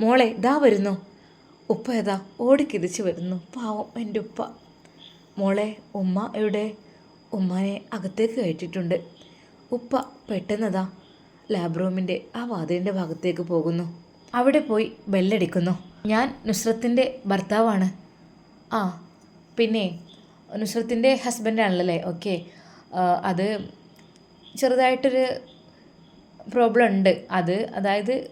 മോളെ ദാ വരുന്നു. ഉപ്പ ഏതാ? ഓടിക്കിതിച്ച് വരുന്നു. പാവം എന്റെ ഉപ്പ. മോളെ ഉമ്മ എവിടെ? ഉമ്മാനെ അകത്തേക്ക് കയറ്റിയിട്ടുണ്ട്. ഉപ്പ പെട്ടെന്നതാ. ലാബ് റൂമിന്റെ ആ വാതിലിന്റെ ഭാഗത്തേക്ക് പോകുന്നു. അവിടെ പോയി ബെല്ലടിക്കുന്നു. ഞാൻ നുസ്രത്തിന്റെ ഭർത്താവാണ്. ആ പിന്നെ നുസ്രത്തിന്റെ ഹസ്ബൻഡാണല്ലേ ഓക്കെ അത് ചെറുതായിട്ടൊരു പ്രോബ്ലം ഉണ്ട് അത് അതായത്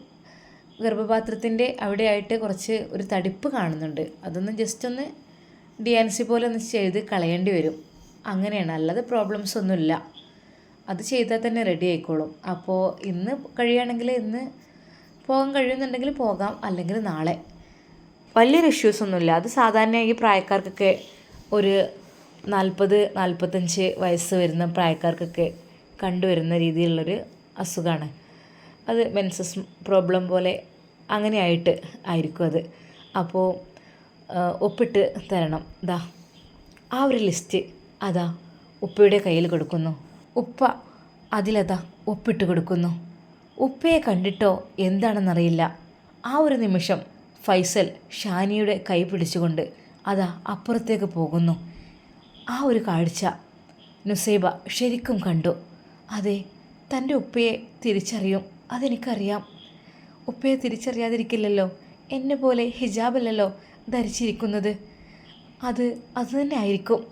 ഗർഭപാത്രത്തിന്റെ അവിടെയായിട്ട് കുറച്ച് ഒരു തടിപ്പ് കാണുന്നുണ്ട്. അതൊന്ന് ജസ്റ്റ് ഒന്ന് ഡി എൻ സി പോലെ ഒന്ന് ചെയ്ത് കളയേണ്ടി വരും. അങ്ങനെയാണ്. അല്ലാതെ പ്രോബ്ലംസ് ഒന്നുമില്ല. അത് ചെയ്താൽ തന്നെ റെഡി ആയിക്കോളും. അപ്പോൾ ഇന്ന് കഴിയുകയാണെങ്കിൽ ഇന്ന് പോകാൻ കഴിയുന്നുണ്ടെങ്കിൽ പോകാം. അല്ലെങ്കിൽ നാളെ. വലിയൊരു ഇഷ്യൂസ് ഒന്നുമില്ല. അത് സാധാരണ ഈ പ്രായക്കാർക്കൊക്കെ ഒരു നാൽപ്പത് നാൽപ്പത്തഞ്ച് വയസ്സ് വരുന്ന പ്രായക്കാർക്കൊക്കെ കണ്ടുവരുന്ന രീതിയിലുള്ളൊരു അസുഖമാണ് അത് മെൻസസ് പ്രോബ്ലം പോലെ അങ്ങനെ ആയിട്ട് ആയിരിക്കും അത്. അപ്പോൾ ഒപ്പിട്ട് തരണം. ദാ ആ ഒരു ലിസ്റ്റ് അതാ ഉപ്പയുടെ കയ്യിൽ കൊടുക്കുന്നു. ഉപ്പ അതിലതാ ഒപ്പിട്ട് കൊടുക്കുന്നു. ഉപ്പയെ കണ്ടിട്ടോ എന്താണെന്നറിയില്ല. ആ ഒരു നിമിഷം ഫൈസൽ ഷാനിയുടെ കൈ പിടിച്ചുകൊണ്ട് അതാ അപ്പുറത്തേക്ക് പോകുന്നു. ആ ഒരു കാഴ്ച നുസൈബ ശരിക്കും കണ്ടു. അതെ തന്റെ ഉപ്പയെ തിരിച്ചറിയും. അതെനിക്കറിയാം. ഉപ്പയെ തിരിച്ചറിയാതിരിക്കില്ലല്ലോ. എന്നെ പോലെ ഹിജാബല്ലല്ലോ ധരിച്ചിരിക്കുന്നത്. അത് അത് തന്നെ ആയിരിക്കും.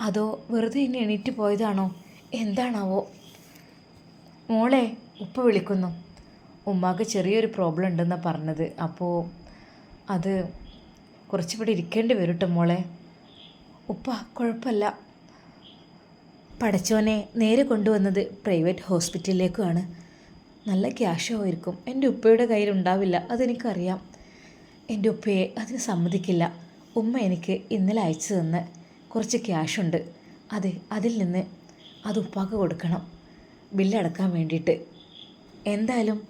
അതോ വെറുതെ ഇനി എണീറ്റ് പോയതാണോ? എന്താണാവോ? മോളെ ഉപ്പ വിളിക്കുന്നു. ഉമ്മാക്ക് ചെറിയൊരു പ്രോബ്ലം ഉണ്ടെന്നാണ് പറഞ്ഞത്. അപ്പോൾ അത് കുറച്ചിവിടെ ഇരിക്കേണ്ടി വരും കേട്ടോ മോളെ. ഉപ്പ കുഴപ്പമില്ല. പടച്ചോനെ നേരെ കൊണ്ടുവന്നത് പ്രൈവറ്റ് ഹോസ്പിറ്റലിലേക്കുമാണ്. നല്ല ക്യാഷ് ആയിരിക്കും. എന്റെ ഉപ്പയുടെ കയ്യിൽ ഉണ്ടാവില്ല അതെനിക്കറിയാം. എന്റെ ഉപ്പയെ അതിന് സമ്മതിക്കില്ല. ഉമ്മ എനിക്ക് ഇന്നലെ അയച്ചു തന്ന് കുറച്ച് ക്യാഷുണ്ട്. അതെ അതിൽ നിന്ന് അത് ഉപ്പാക്ക് കൊടുക്കണം. ബില്ലടക്കാൻ വേണ്ടിയിട്ട്. എന്തായാലും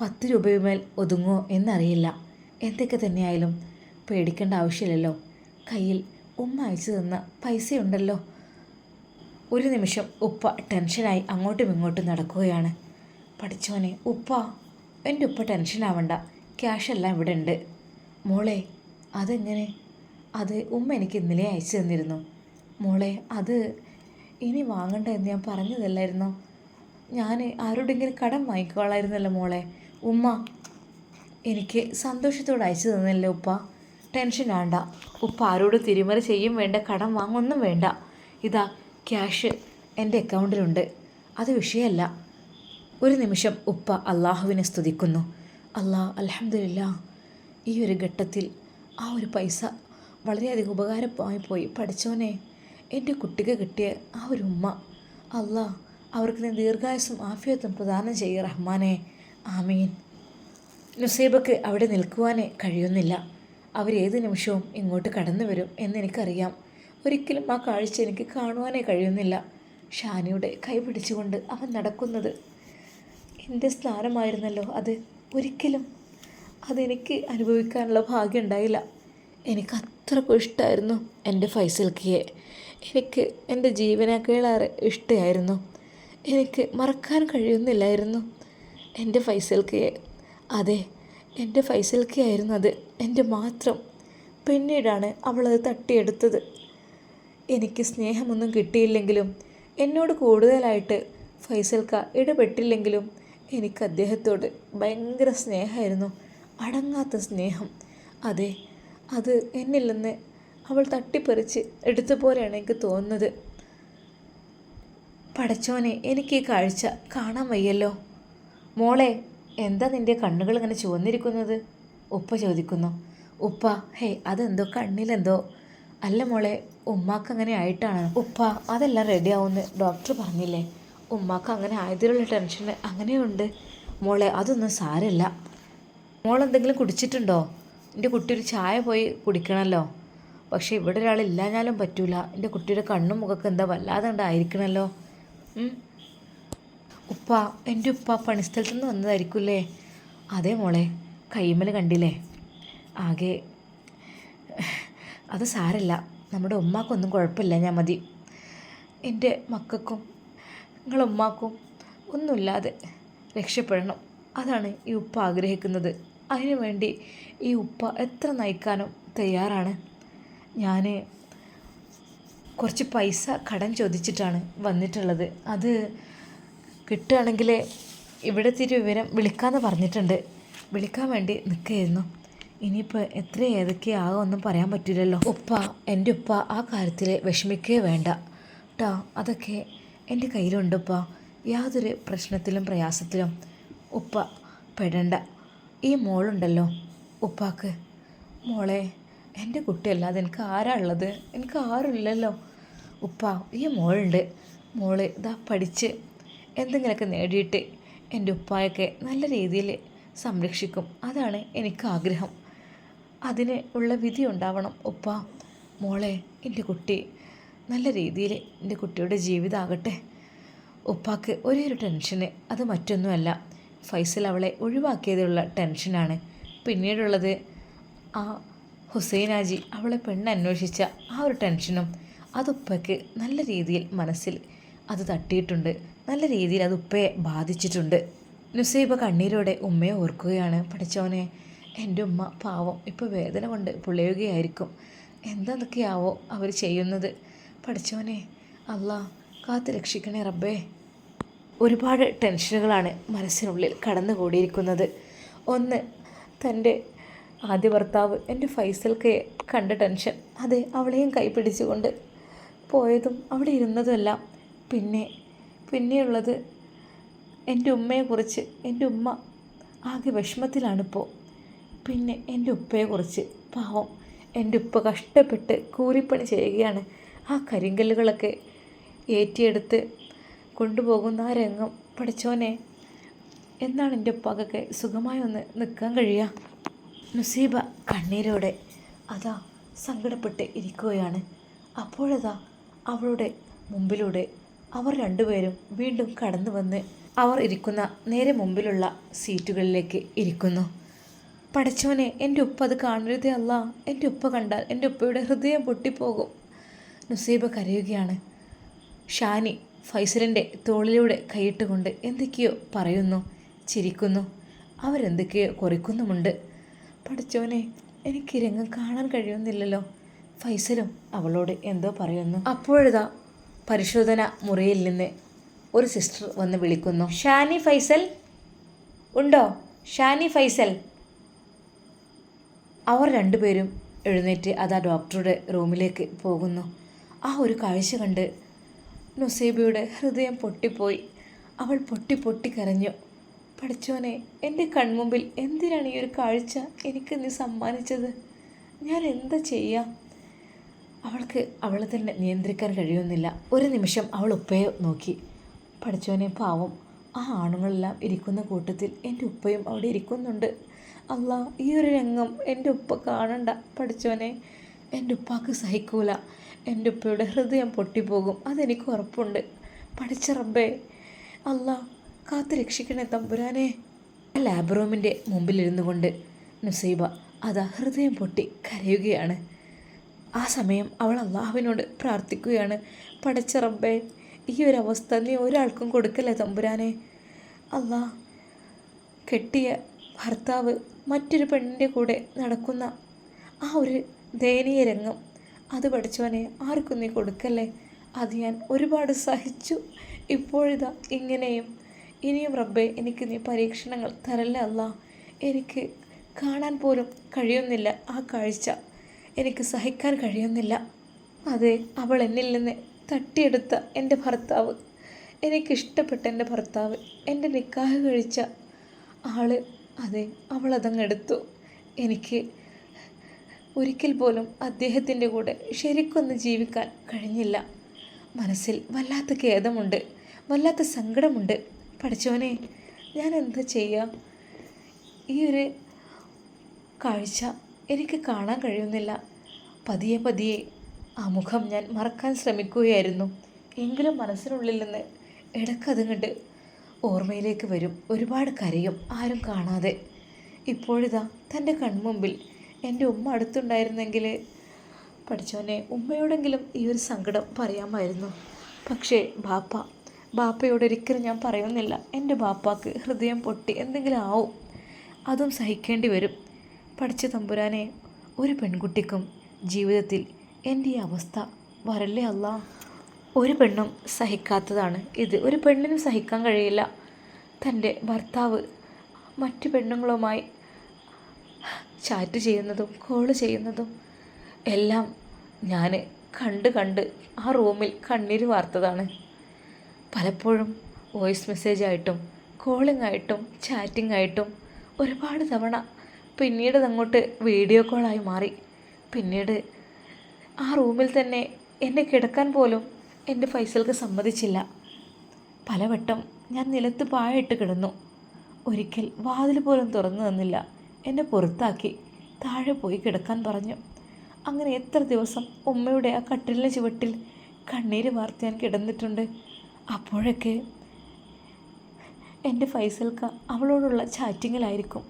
പത്ത് രൂപയുമേൽ ഒതുങ്ങോ എന്നറിയില്ല. എന്തൊക്കെ തന്നെയായാലും പേടിക്കേണ്ട ആവശ്യമില്ലല്ലോ. കയ്യിൽ ഉമ്മ അയച്ചു തന്ന പൈസയുണ്ടല്ലോ. ഒരു നിമിഷം ഉപ്പ ടെൻഷനായി അങ്ങോട്ടും ഇങ്ങോട്ടും നടക്കുകയാണ്. പഠിച്ചോനെ ഉപ്പ എന്റെ ഉപ്പ ടെൻഷനാവണ്ട ക്യാഷെല്ലാം ഇവിടെ ഉണ്ട്. മോളെ അതെങ്ങനെ? അത് ഉമ്മ എനിക്ക് ഇന്നലെ അയച്ചു തന്നിരുന്നു. മോളെ അത് ഇനി വാങ്ങണ്ട എന്ന് ഞാൻ പറഞ്ഞതല്ലായിരുന്നോ? ഞാൻ ആരോടെങ്കിലും കടം വാങ്ങിക്കോളായിരുന്നല്ലോ മോളെ. ഉമ്മ എനിക്ക് സന്തോഷത്തോടെ അയച്ചു തന്നല്ലേ ഉപ്പ? ടെൻഷൻ വേണ്ട ഉപ്പ ആരോട് തിരിമറി ചെയ്യും വേണ്ട കടം വാങ്ങൊന്നും വേണ്ട. ഇതാ ക്യാഷ് എന്റെ അക്കൗണ്ടിലുണ്ട്. അത് വിഷയമല്ല. ഒരു നിമിഷം ഉപ്പ അള്ളാഹുവിനെ സ്തുതിക്കുന്നു. അല്ലാ അലഹമില്ല ഈ ഒരു ഘട്ടത്തിൽ ആ ഒരു പൈസ വളരെയധികം ഉപകാരമായി പോയി. പഠിച്ചോനെ എന്റെ കുട്ടിക്ക് കിട്ടിയ ആ ഒരു ഉമ്മ. അല്ലാ അവർക്ക് നീ ദീർഘായുസും ആഫിയത്തും പ്രദാനം ചെയ്യുക റഹ്മാനെ. ആമീൻ. നുസൈബക്ക് അവിടെ നിൽക്കുവാനേ കഴിയുന്നില്ല. അവരേത് നിമിഷവും ഇങ്ങോട്ട് കടന്നു വരും എന്നെനിക്കറിയാം. ഒരിക്കലും ആ കാഴ്ച എനിക്ക് കാണുവാനേ കഴിയുന്നില്ല. ഷാനിയുടെ കൈ പിടിച്ചുകൊണ്ട് അവൻ നടക്കുന്നത്. എന്റെ സ്ഥാനമായിരുന്നല്ലോ അത്. ഒരിക്കലും. അതെനിക്ക് അനുഭവിക്കാനുള്ള ഭാഗ്യം ഉണ്ടായില്ല. എനിക്ക് അത്രക്കും ഇഷ്ടമായിരുന്നു എന്റെ ഫൈസൽക്കിയെ. എനിക്ക് എന്റെ ജീവനേക്കാളേറെ ഇഷ്ടമായിരുന്നു എനിക്ക് മറക്കാൻ കഴിയുന്നില്ലായിരുന്നു എന്റെ ഫൈസൽക്കിയെ. അതെ എന്റെ ഫൈസൽക്കയായിരുന്നു അത്. എന്റെ മാത്രം. പിന്നീടാണ് അവളത് തട്ടിയെടുത്തത്. എനിക്ക് സ്നേഹമൊന്നും കിട്ടിയില്ലെങ്കിലും എന്നോട് കൂടുതലായിട്ട് ഫൈസൽക്ക ഇടപെട്ടില്ലെങ്കിലും എനിക്ക് അദ്ദേഹത്തോട് ഭയങ്കര സ്നേഹമായിരുന്നു അടങ്ങാത്ത സ്നേഹം. അതെ അത് എന്നിൽ നിന്ന് അവൾ തട്ടിപ്പറിച്ച് എടുത്ത പോലെയാണ് എനിക്ക് തോന്നുന്നത്. പടച്ചോനെ എനിക്ക് ഈ കാഴ്ച കാണാൻ വയ്യല്ലോ. മോളെ എന്താ നിന്റെ കണ്ണുകൾ ഇങ്ങനെ ചുവന്നിരിക്കുന്നത്? ഉപ്പ ചോദിക്കുന്നു. ഉപ്പ ഹേ അതെന്തോ കണ്ണിലെന്തോ അല്ല മോളെ ഉമ്മാക്ക് അങ്ങനെ ആയിട്ടാണ്. ഉപ്പ അതെല്ലാം റെഡിയാവുമെന്ന് ഡോക്ടർ പറഞ്ഞില്ലേ ഉമ്മാക്ക് അങ്ങനെ ആയതിലുള്ള ടെൻഷൻ അങ്ങനെയുണ്ട്. മോളെ അതൊന്നും സാരമില്ല മോളെന്തെങ്കിലും കുടിച്ചിട്ടുണ്ടോ? എന്റെ കുട്ടി ഒരു ചായ പോയി കുടിക്കണമല്ലോ പക്ഷേ ഇവിടെ ഒരാളില്ലാഞ്ഞാലും പറ്റൂല. എന്റെ കുട്ടിയുടെ കണ്ണും മുഖമൊക്കെ എന്താ വല്ലാതെ ഉണ്ടായിരിക്കണമല്ലോ. ഉപ്പ എന്റെ ഉപ്പ പണിസ്ഥലത്ത് നിന്ന് വന്നതായിരിക്കുമല്ലേ അതേ മോളെ കൈമൽ കണ്ടില്ലേ? ആകെ അത് സാരല്ല. നമ്മുടെ ഉമ്മാക്കൊന്നും കുഴപ്പമില്ല. ഞാൻ മതി. എന്റെ മക്കൾക്കും നിങ്ങളുടെ ഉമ്മാക്കും ഒന്നുമില്ലാതെ രക്ഷപ്പെടണം. അതാണ് ഈ ഉപ്പ ആഗ്രഹിക്കുന്നത്. അതിനുവേണ്ടി ഈ ഉപ്പ എത്ര നയിക്കാനും തയ്യാറാണ്. ഞാൻ കുറച്ച് പൈസ കടം ചോദിച്ചിട്ടാണ് വന്നിട്ടുള്ളത്. അത് കിട്ടുകയാണെങ്കിൽ ഇവിടെ തിരി വിവരം വിളിക്കാമെന്ന് പറഞ്ഞിട്ടുണ്ട്. വിളിക്കാൻ വേണ്ടി നിൽക്കുകയായിരുന്നു. ഇനിയിപ്പോൾ എത്ര ഏതൊക്കെയാകും ഒന്നും പറയാൻ പറ്റില്ലല്ലോ. ഉപ്പ എന്റെ ഉപ്പ ആ കാര്യത്തിൽ വിഷമിക്കേ വേണ്ട. കേട്ടോ അതൊക്കെ എന്റെ കയ്യിലുണ്ട് ഉപ്പ. യാതൊരു പ്രശ്നത്തിലും പ്രയാസത്തിലും ഉപ്പ പെടണ്ട. ഈ മോളുണ്ടല്ലോ ഉപ്പാക്ക്. മോളെ എന്റെ കുട്ടിയല്ലാതെ എനിക്ക് ആരാ ഉള്ളത്? എനിക്ക് ആരുമില്ലല്ലോ. ഉപ്പ ഈ മോളുണ്ട്. മോൾ ഇതാ പഠിച്ച് എന്തെങ്കിലുമൊക്കെ നേടിയിട്ട് എന്റെ ഉപ്പായൊക്കെ നല്ല രീതിയിൽ സംരക്ഷിക്കും. അതാണ് എനിക്ക് ആഗ്രഹം. അതിന് ഉള്ള വിധി ഉണ്ടാവണം. ഉപ്പ മോളെ എന്റെ കുട്ടി നല്ല രീതിയിൽ എന്റെ കുട്ടിയുടെ ജീവിതമാകട്ടെ ഉപ്പാക്ക് ഒരേ ഒരു ടെൻഷന് അത് മറ്റൊന്നുമല്ല. ഫൈസൽ അവളെ ഒഴിവാക്കിയതിലുള്ള ടെൻഷനാണ്. പിന്നീടുള്ളത് ആ ഹുസൈനാജി അവളെ പെണ്ണ് അന്വേഷിച്ച ആ ഒരു ടെൻഷനും അത് ഉപ്പയ്ക്ക് നല്ല രീതിയിൽ മനസ്സിൽ അത് തട്ടിയിട്ടുണ്ട്. നല്ല രീതിയിൽ അത് ഉപ്പയെ ബാധിച്ചിട്ടുണ്ട്. നുസൈബ കണ്ണീരോടെ ഉമ്മയെ ഓർക്കുകയാണ്. പഠിച്ചവനെ എന്റെ ഉമ്മ പാവം ഇപ്പോൾ വേദന കൊണ്ട് പുളയുകയായിരിക്കും. എന്തൊക്കെയാവോ അവർ ചെയ്യുന്നത്? പഠിച്ചവനെ അല്ലാ കാത്ത് രക്ഷിക്കണേ റബ്ബേ. ഒരുപാട് ടെൻഷനുകളാണ് മനസ്സിനുള്ളിൽ കടന്നുകൂടിയിരിക്കുന്നത്. ഒന്ന് തന്റെ ആദ്യ ഭർത്താവ് എന്റെ ഫൈസൽക്ക് കണ്ട ടെൻഷൻ. അതെ അവളെയും കൈപിടിച്ചുകൊണ്ട് പോയതും അവിടെ ഇരുന്നതുമെല്ലാം. പിന്നെ പിന്നെയുള്ളത് എന്റെ ഉമ്മയെക്കുറിച്ച്. എന്റെ ഉമ്മ ആകെ വിഷമത്തിലാണിപ്പോൾ പിന്നെ എന്റെ ഉപ്പയെക്കുറിച്ച് പാവം. എന്റെ ഉപ്പ കഷ്ടപ്പെട്ട് കൂലിപ്പണി ചെയ്യുകയാണ്. ആ കരിങ്കല്ലുകളൊക്കെ ഏറ്റിയെടുത്ത് കൊണ്ടുപോകുന്ന ആ രംഗം. പഠിച്ചോനെ എന്നാണ് എന്റെ ഉപ്പാക്കൊക്കെ സുഖമായി ഒന്ന് നിൽക്കാൻ കഴിയുക നുസീബ കണ്ണീരോടെ അതാ സങ്കടപ്പെട്ട് ഇരിക്കുകയാണ്. അപ്പോഴതാ അവളുടെ മുമ്പിലൂടെ അവർ രണ്ടുപേരും വീണ്ടും കടന്നു വന്ന് അവർ ഇരിക്കുന്ന നേരെ മുമ്പിലുള്ള സീറ്റുകളിലേക്ക് ഇരിക്കുന്നു. പടച്ചോനെ എന്റെ ഉപ്പ അത് കാണരുതേ അല്ല. എന്റെ ഉപ്പ കണ്ടാൽ എന്റെ ഉപ്പയുടെ ഹൃദയം പൊട്ടിപ്പോകും. നുസീബ കരയുകയാണ്. ഷാനി ഫൈസലിന്റെ തോളിലൂടെ കൈയിട്ടുകൊണ്ട് എന്തൊക്കെയോ പറയുന്നു ചിരിക്കുന്നു. അവരെന്തൊക്കെയോ കുറിക്കുന്നുമുണ്ട്. പഠിച്ചവനെ എനിക്ക് രംഗം കാണാൻ കഴിയുന്നില്ലല്ലോ. ഫൈസലും അവളോട് എന്തോ പറയുന്നു. അപ്പോഴതാ പരിശോധന മുറിയിൽ നിന്ന് ഒരു സിസ്റ്റർ വന്ന് വിളിക്കുന്നു. ഷാനി ഫൈസൽ? ഉണ്ടോ? ഷാനി ഫൈസൽ? അവർ രണ്ടുപേരും എഴുന്നേറ്റ് അത് ആ ഡോക്ടറുടെ റൂമിലേക്ക് പോകുന്നു. ആ ഒരു കാഴ്ച കണ്ട് നുസൈബയുടെ ഹൃദയം പൊട്ടിപ്പോയി. അവൾ പൊട്ടി പൊട്ടി കരഞ്ഞു. പഠിച്ചോനെ എന്റെ കൺമുമ്പിൽ എന്തിനാണ് ഈ ഒരു കാഴ്ച എനിക്ക് നീ സമ്മാനിച്ചത്? ഞാൻ എന്താ ചെയ്യാം? അവൾക്ക് അവളെ തന്നെ നിയന്ത്രിക്കാൻ കഴിയുന്നില്ല. ഒരു നിമിഷം അവൾ ഉപ്പയെ നോക്കി. പഠിച്ചോനെ പാവം. ആ ആണുങ്ങളെല്ലാം ഇരിക്കുന്ന കൂട്ടത്തിൽ എന്റെ ഉപ്പയും അവിടെ ഇരിക്കുന്നുണ്ട്. അല്ല ഈ ഒരു രംഗം എന്റെ ഉപ്പ കാണണ്ട. പഠിച്ചവനെ എന്റെ ഉപ്പാക്ക് സഹിക്കൂല. എന്റെ ഉപ്പയുടെ ഹൃദയം പൊട്ടിപ്പോകും. അതെനിക്ക് ഉറപ്പുണ്ട്. പഠിച്ച റബ്ബേ അല്ല കാത്തു രക്ഷിക്കണേ തമ്പുരാനെ. ലാബ് റൂമിന്റെ മുമ്പിലിരുന്നു കൊണ്ട് നുസൈബ അതാ ഹൃദയം പൊട്ടി കരയുകയാണ്. ആ സമയം അവൾ അള്ളാഹുവിനോട് പ്രാർത്ഥിക്കുകയാണ്. പഠിച്ച റബ്ബേ ഈ ഒരു അവസ്ഥ നീ ഒരാൾക്കും കൊടുക്കല്ലേ തമ്പുരാനെ? അല്ലാ കെട്ടിയ ഭർത്താവ് മറ്റൊരു പെണ്ണിന്റെ കൂടെ നടക്കുന്ന ആ ഒരു ദയനീയ രംഗം. അത് പഠിച്ചവനെ ആർക്കും നീ കൊടുക്കല്ലേ? അത് ഞാൻ ഒരുപാട് സഹിച്ചു. ഇപ്പോഴിതാ ഇങ്ങനെയും. ഇനിയും റബ്ബേ എനിക്ക് നീ പരീക്ഷണങ്ങൾ തരല്ല അല്ല. എനിക്ക് കാണാൻ പോലും കഴിയുന്നില്ല ആ കാഴ്ച. എനിക്ക് സഹിക്കാൻ കഴിയുന്നില്ല. അതെ അവൾ എന്നിൽ നിന്ന് തട്ടിയെടുത്ത എന്റെ ഭർത്താവ്. എനിക്കിഷ്ടപ്പെട്ട എന്റെ ഭർത്താവ് എന്റെ നിക്കാഹ് കഴിച്ച ആൾ അതെ അവൾ അതങ്ങ് എടുത്തു. എനിക്ക് ഒരിക്കൽ പോലും അദ്ദേഹത്തിന്റെ കൂടെ ശരിക്കൊന്ന് ജീവിക്കാൻ കഴിഞ്ഞില്ല. മനസ്സിൽ വല്ലാത്ത ഖേദമുണ്ട് വല്ലാത്ത സങ്കടമുണ്ട്. പഠിച്ചവനെ ഞാൻ എന്താ ചെയ്യുക ഈ ഒരു കാഴ്ച എനിക്ക് കാണാൻ കഴിയുന്നില്ല. പതിയെ പതിയെ ആ മുഖം ഞാൻ മറക്കാൻ ശ്രമിക്കുകയായിരുന്നു. എങ്കിലും മനസ്സിനുള്ളിൽ നിന്ന് ഇടക്കതും കണ്ട് ഓർമ്മയിലേക്ക് വരും. ഒരുപാട് കരയും ആരും കാണാതെ. ഇപ്പോഴിതാ തന്റെ കൺമുമ്പിൽ എന്റെ ഉമ്മ അടുത്തുണ്ടായിരുന്നെങ്കിൽ പഠിച്ചവനെ ഉമ്മയോടെങ്കിലും ഈ ഒരു സങ്കടം പറയാമായിരുന്നു. പക്ഷേ ബാപ്പ ബാപ്പയോട് ഒരിക്കലും ഞാൻ പറയുന്നില്ല. എന്റെ ബാപ്പാക്ക് ഹൃദയം പൊട്ടി എന്തെങ്കിലും ആവും അതും സഹിക്കേണ്ടി വരും. പഠിച്ച തമ്പുരാനെ ഒരു പെൺകുട്ടിക്കും ജീവിതത്തിൽ എന്റെ ഈ അവസ്ഥ വരല്ലേ അല്ല? ഒരു പെണ്ണും സഹിക്കാത്തതാണ് ഇത്. ഒരു പെണ്ണിനും സഹിക്കാൻ കഴിയില്ല. തന്റെ ഭർത്താവ് മറ്റു പെണ്ണുങ്ങളുമായി ചാറ്റ് ചെയ്യുന്നതും കോൾ ചെയ്യുന്നതും എല്ലാം ഞാൻ കണ്ട് കണ്ട് ആ റൂമിൽ കണ്ണീര് വാർത്തതാണ്. പലപ്പോഴും വോയിസ് മെസ്സേജ് ആയിട്ടും കോളിംഗ് ആയിട്ടും ചാറ്റിംഗ് ആയിട്ടും ഒരുപാട് തവണ പിന്നീട് അങ്ങോട്ട് വീഡിയോ കോളായി മാറി. പിന്നീട് ആ റൂമിൽ തന്നെ എന്നെ കിടക്കാൻ പോലും എന്റെ ഫൈസൽക്ക് സമ്മതിച്ചില്ല. പലവട്ടം ഞാൻ നിലത്ത് പായിട്ട് കിടന്നു. ഒരിക്കൽ വാതിൽ പോലും തുറന്നു തന്നില്ല. എന്നെ പുറത്താക്കി താഴെ പോയി കിടക്കാൻ പറഞ്ഞു. അങ്ങനെ എത്ര ദിവസം ഉമ്മയുടെ ആ കട്ടിലിന് ചുവട്ടിൽ കണ്ണീര് വാർത്ത് ഞാൻ കിടന്നിട്ടുണ്ട്. അപ്പോഴൊക്കെ എന്റെ ഫൈസൽക്ക അവളോടുള്ള ചാറ്റിങ്ങിലായിരിക്കും.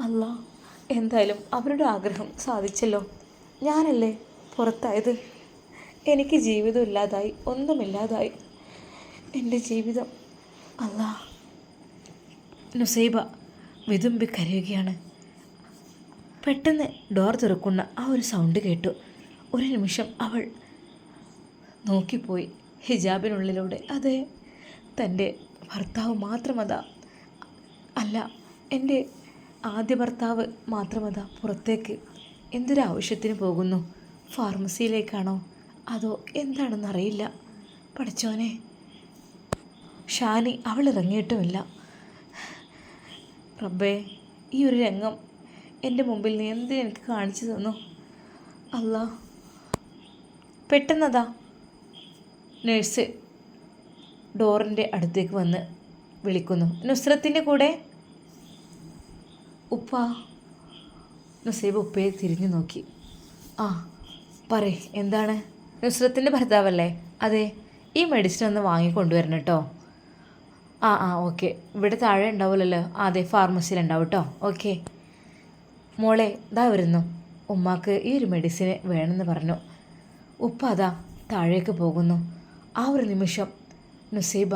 അല്ല എന്തായാലും അവരുടെ ആഗ്രഹം സാധിച്ചല്ലോ. ഞാനല്ലേ പുറത്തായത്? എനിക്ക് ജീവിതം ഇല്ലാതായി ഒന്നുമില്ലാതായി. എന്റെ ജീവിതം അല്ല നുസൈബ വിതുമ്പി കരയുകയാണ്. പെട്ടെന്ന് ഡോർ തുറക്കുന്ന ആ ഒരു സൗണ്ട് കേട്ടു. ഒരു നിമിഷം അവൾ നോക്കിപ്പോയി. ഹിജാബിനുള്ളിലൂടെ. അതെ തന്റെ ഭർത്താവ് മാത്രമതാ. അല്ല എന്റെ ആദ്യ ഭർത്താവ് മാത്രമതാ പുറത്തേക്ക്. എന്തൊരാവശ്യത്തിന് പോകുന്നു? ഫാർമസിയിലേക്കാണോ? അതോ എന്താണെന്നറിയില്ല. പഠിച്ചോനെ. ഷാനി അവൾ ഇറങ്ങിയിട്ടുമില്ല. റബ്ബേ ഈ ഒരു രംഗം എന്റെ മുമ്പിൽ നീ എന്ത് എനിക്ക് കാണിച്ചു തന്നു? അല്ല പെട്ടെന്നതാ. നേഴ്സ് ഡോറിന്റെ അടുത്തേക്ക് വന്ന് വിളിക്കുന്നു. നുസ്രത്തിന്റെ കൂടെ? ഉപ്പ. നുസൈബ് ഉപ്പയെ തിരിഞ്ഞു നോക്കി. ആ പറ എന്താണ്? നുസ്രത്തിന്റെ ഭർത്താവല്ലേ? അതെ ഈ മെഡിസിൻ ഒന്ന് വാങ്ങിക്കൊണ്ടുവരണം കേട്ടോ ആ ആ ഓക്കെ ഇവിടെ താഴെ ഉണ്ടാവില്ലല്ലോ അതെ ഫാർമസിയിൽ ഉണ്ടാവും കേട്ടോ ഓക്കെ മോളെ ഇതാ വരുന്നു. ഉമ്മാക്ക് ഈ ഒരു മെഡിസിൻ വേണമെന്ന് പറഞ്ഞു. ഉപ്പ അതാ താഴേക്ക് പോകുന്നു. ആ ഒരു നിമിഷം നുസൈബ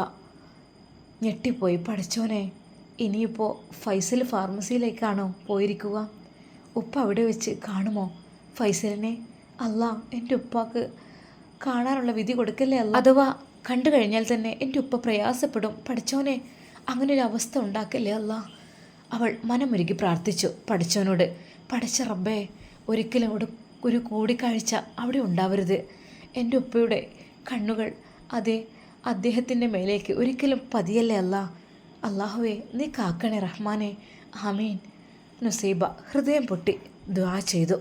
ഞെട്ടിപ്പോയി. പഠിച്ചോനെ ഇനിയിപ്പോൾ ഫൈസൽ ഫാർമസിയിലേക്കാണോ പോയിരിക്കുക? ഉപ്പ അവിടെ വെച്ച് കാണുമോ ഫൈസലിനെ? അല്ല എന്റെ ഉപ്പാക്ക് കാണാനുള്ള വിധി കൊടുക്കല്ലേ അല്ല? അഥവാ കണ്ടു കഴിഞ്ഞാൽ തന്നെ എന്റെ ഉപ്പ പ്രയാസപ്പെടും. പഠിച്ചോനെ അങ്ങനെ ഒരു അവസ്ഥ ഉണ്ടാക്കല്ലേ അല്ല? അവൾ മനമൊരുക്കി പ്രാർത്ഥിച്ചു പഠിച്ചവനോട് പഠിച്ച റബ്ബേ ഒരിക്കലും ഒരു ഒരു കൂടിക്കാഴ്ച അവിടെ ഉണ്ടാവരുത്. എന്റെ ഉപ്പയുടെ കണ്ണുകൾ അതെ അദ്ദേഹത്തിന്റെ മേലേക്ക് ഒരിക്കലും പതിയല്ലേ അല്ല? അള്ളാഹുവേ നീ കാക്കണേ റഹ്മാനെ. ആമീൻ. നുസൈബ ഹൃദയം പൊട്ടി ദ്വാ ചെയ്തു.